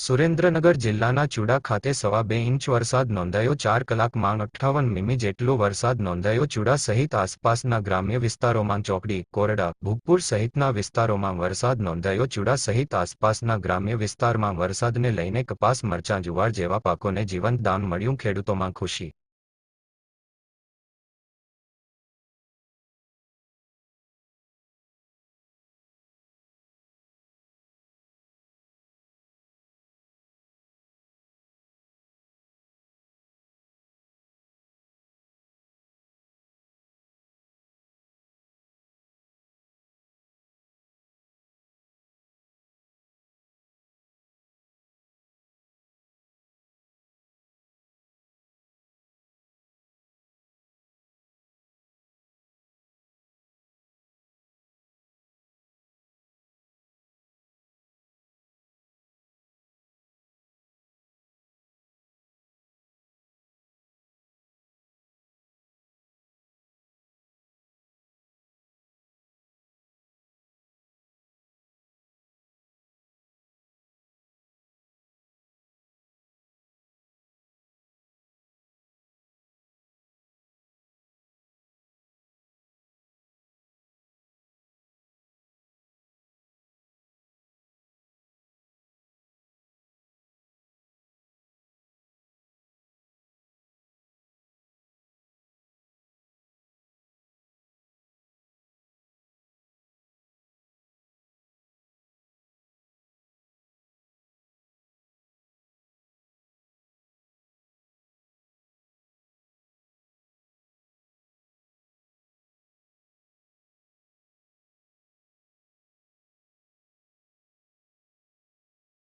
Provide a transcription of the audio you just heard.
સુરેન્દ્રનગર જિલ્લાના ચુડા ખાતે સવા બે ઇંચ વરસાદ નોંધાયો. ચાર કલાકમાં અઠ્ઠાવન મીમી જેટલો વરસાદ નોંધાયો. ચુડા સહિત આસપાસના ગ્રામ્ય વિસ્તારોમાં ચોકડી, કોરડા, ભૂગપુર સહિતના વિસ્તારોમાં વરસાદ નોંધાયો. ચુડા સહિત આસપાસના ગ્રામ્ય વિસ્તારમાં વરસાદને લઈને કપાસ, મરચાં, જુવાર જેવા પાકોને જીવંત દાન મળ્યું. ખેડૂતોમાં ખુશી